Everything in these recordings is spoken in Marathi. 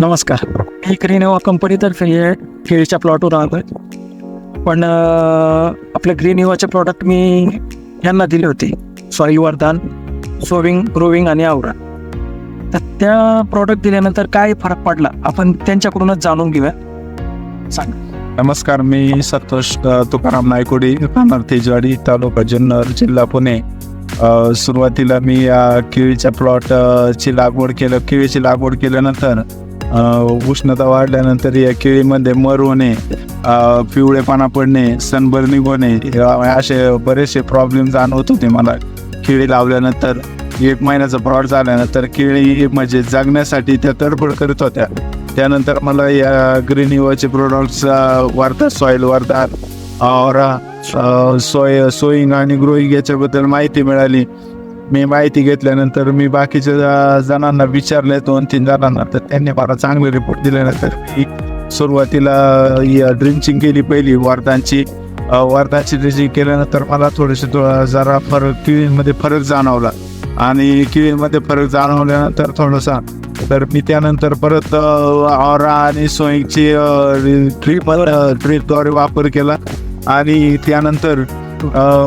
नमस्कार. मी ग्रीनोवा कंपनीतर्फे हे केळीच्या प्लॉटवर आलो आहे पण आपल्या ग्रीनोवाचे प्रॉडक्ट मी यांना दिले होते. सॉईल वरदान सोविंग ग्रोविंग आणि आवरा तर त्या प्रॉडक्ट दिल्यानंतर काय फरक पडला? आपण त्यांच्याकडूनच जाणून घेऊया. सांग. नमस्कार मी संतोष तुकाराम नायकोडी राहणार तेजवाडी तालुका जुन्नर जिल्हा पुणे. सुरुवातीला मी केळीच्या प्लॉटची लागवड केलं. केळीची लागवड केल्यानंतर उष्णता वाढल्यानंतर या केळीमध्ये मर होणे पिवळेपणा पडणे सनबर्निंग होणे असे बरेचसे प्रॉब्लेम जाणवत होते मला. केळी लावल्यानंतर एक महिन्याचा प्लॉट झाल्यानंतर केळी म्हणजे जगण्यासाठी त्या तडफड करत होत्या. त्यानंतर मला या ग्रीन युवाचे प्रोडक्ट्स वर्धा सॉईल वर्धा और सोय सोईंग आणि ग्रोईंग याच्याबद्दल माहिती मिळाली. मी माहिती घेतल्यानंतर मी बाकीच्या जणांना विचारले दोन तीन जणांना तर त्यांनी मला चांगले रिपोर्ट दिल्यानंतर मी सुरुवातीला ड्रिंचिंग केली पहिली वर्धांची. अ, वर्धाची ड्रिंचिंग केल्यानंतर मला थोडेसे थोडा जरा फरक किळींमध्ये फरक जाणवला. आणि किळींमध्ये फरक जाणवल्यानंतर थोडासा तर मी त्यानंतर परत ऑरा आणि सोईंगची ट्रीप ट्रीपद्वारे वापर केला. आणि त्यानंतर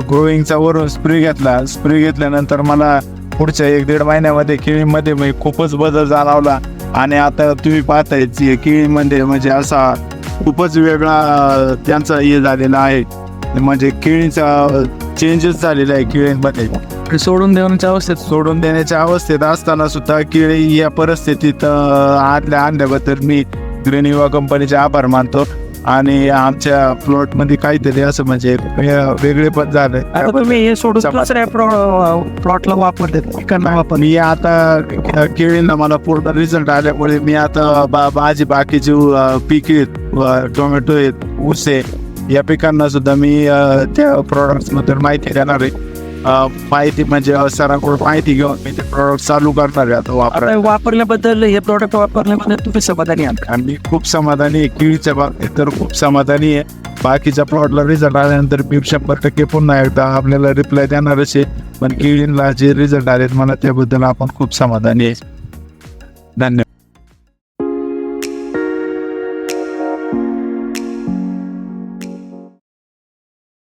ग्रोईंगचा वरून स्प्रे घेतला. स्प्रे घेतल्यानंतर मला पुढच्या एक दीड महिन्यामध्ये केळीमध्ये म्हणजे खूपच बदल जाणवला. आणि आता तुम्ही पाहताय केळीमध्ये म्हणजे असा खूपच वेगळा त्यांचा हे झालेला आहे. म्हणजे केळीचा चेंजेस झालेला आहे केळीमध्ये. सोडून देण्याच्या अवस्थेत? सोडून देण्याच्या अवस्थेत असताना सुद्धा केळी या परिस्थितीत अं, आतल्या आणल्याबद्दल मी ग्रीन युवा कंपनीचे आभार मानतो. आणि आमच्या प्लॉटमध्ये काहीतरी असं म्हणजे वेगळे पण झालं. तुम्ही हे सोडून दुसऱ्या प्लॉटला वापरते मी आता केळींना मला पूर्ण रिझल्ट आल्यामुळे मी आता बा माझी बाकीची पिके आहेत, टोमॅटो आहेत ऊस आहे या पिकांना सुद्धा मी त्या प्रोडक्ट्स माहिती देणार आहे. माहिती म्हणजे सरांकडून माहिती घेऊन मी ते प्रोडक्ट चालू करणार आहे आता आता वापरल्याबद्दल हे प्रॉडक्ट वापरल्याबद्दल तुम्ही समाधानी आहात? आणि मी खूप समाधानी आहे. केळीच्या बाबतीत तर खूप समाधानी आहे. बाकीच्या प्लॉटला रिझल्ट आल्यानंतर मी शंभर टक्के पुन्हा एकदा आपल्याला रिप्लाय देणारच आहे पण केळीला जे रिझल्ट आलेत मला त्याबद्दल आपण खूप समाधानी आहे. धन्यवाद.